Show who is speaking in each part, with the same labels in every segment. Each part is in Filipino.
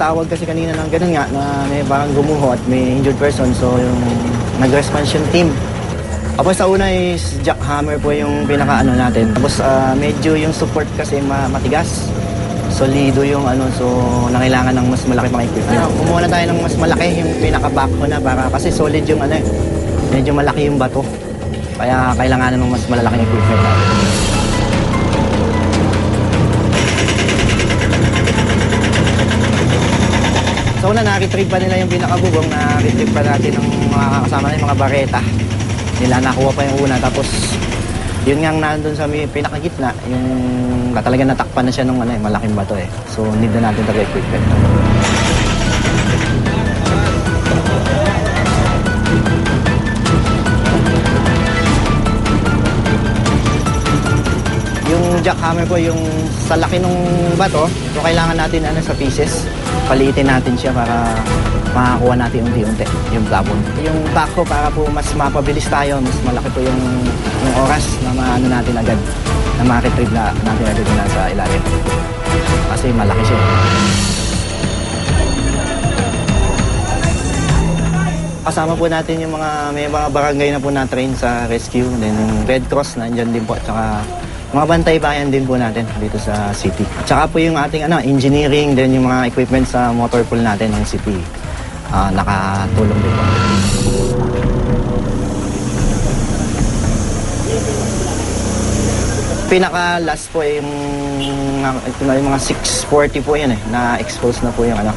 Speaker 1: nagpatawag kasi kanina ng ganun nga na may parang gumuho at may injured person. So yung nag-response yung team. Tapos sa una is jackhammer po yung pinaka-ano natin. Tapos ah, medyo yung support kasi ma- matigas. Solido yung ano, so nangailangan ng mas malaki pang equipment. Kumuha na tayo ng mas malaki yung pinaka-backhoe na para kasi solid yung ano eh. Medyo malaki yung bato. Kaya kailangan ng mas malalaking equipment natin. So una, na-retrieve pa nila yung pinakabubong, na-retrieve pa natin ng mga kasama na mga bareta. Nila nakuha pa yung una, tapos yun nga nandun sa may pinakagitna, yung talaga natakpan na siya ng ano, eh, malaking bato eh. So need na natin talaga equipment. Yung jackhammer po, yung sa laki ng bato, so kailangan natin ano sa pieces. Paliitin natin siya para makakuha natin unti-unti yung plabon. Yung backhoe para po mas mapabilis tayo, mas malaki po yung, yung oras na maano natin agad, na ma-retrieve na natin agad na sa ilalim. Kasi malaki siya. Kasama po natin yung mga may mga barangay na po na-train sa rescue. Then yung Red Cross nandyan din po. At saka mga bantay bayan din po natin dito sa city. At saka po yung ating ano, engineering, then yung mga equipment sa motor pool natin ng city. ah, nakatulong din po. Pinaka last po yung, ito na yung mga 640 po yan eh, na expose na po yung ano,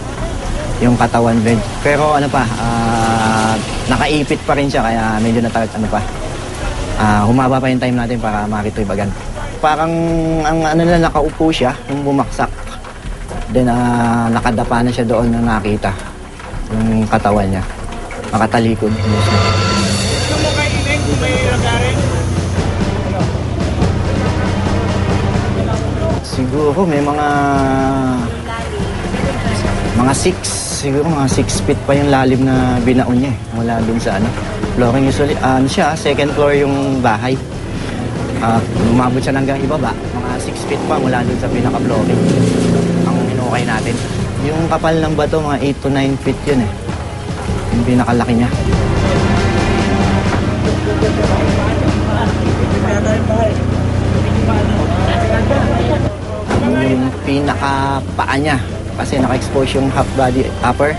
Speaker 1: yung katawan bed. Pero ano pa, ah, nakaipit pa rin siya kaya medyo natagal ano pa. Ah, humaba pa yung time natin para ma-retrieve. Parang ang ano na nakaupo siya, yung bumaksak. Then ah, nakadapa na siya doon na nakita yung katawan niya. Makatalikod. Siguro may mga mga 6, siguro mga 6 feet pa yung lalim na binaon niya eh, mula dun sa ano. Flooring usually, ah, ano siya, second floor yung bahay. Ah, umabot siya hanggang ibaba, mga 6 feet pa mula dun sa pinaka-flooring. Ang hinukay natin. Yung kapal ng bato, mga 8 to 9 feet yun eh. Yung pinakalaki niya. yung pinaka-paa niya kasi naka-expose yung half body upper.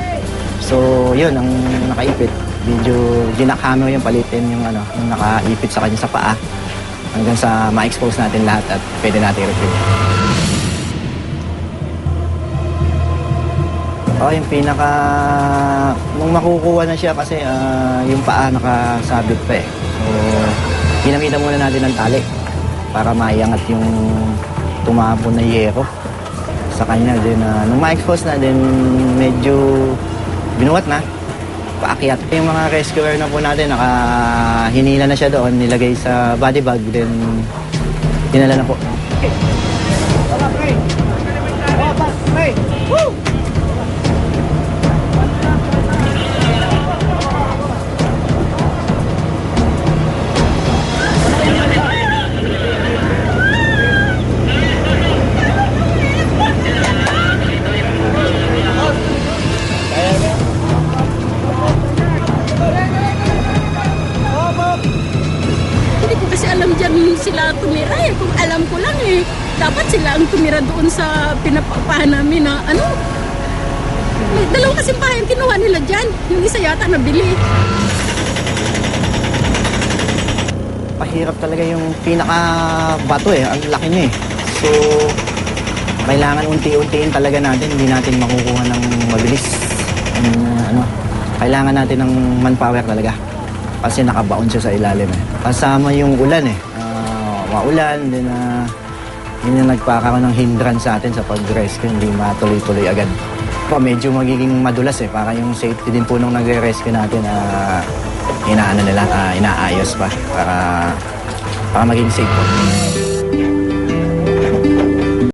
Speaker 1: So, yun ang nakaipit. Medyo ginakhammer yung palitin yung ano, yung nakaipit sa kanya sa paa hanggang sa ma-expose natin lahat at pwede natin i-retrieve. Oh, yung pinaka... Nung makukuha na siya kasi ah, yung paa nakasabit pa eh. So, ginamitan muna natin ng tali para maiangat yung tumapon na yero sa kanya. Then, ah, nung ma-expose na, then medyo binuhat na. Paakyat. Yung mga rescuer na po natin, nakahinila na siya doon, nilagay sa body bag, then dinala na po.
Speaker 2: Hindi sila tumira eh. Kung alam ko lang eh, dapat sila ang tumira doon sa pinapapahan namin na ano. May dalawang kasing bahay ang kinuha nila dyan. Yung isa yata nabili.
Speaker 1: Pahirap talaga yung pinaka-bato eh. Ang laki niya eh. So, kailangan unti-untiin talaga natin. Hindi natin makukuha ng mabilis. Ang, ano, kailangan natin ng manpower talaga. Kasi nakabaon siya sa ilalim eh. Kasama yung ulan eh. Maulan, din na yun yung nagpakaroon ng hindrance sa atin sa pag-rescue. Hindi matuloy-tuloy agad. Pa, medyo magiging madulas eh. Para yung safety din po nung nagre-rescue natin na inaano nila, ah, inaayos pa para para maging safe po.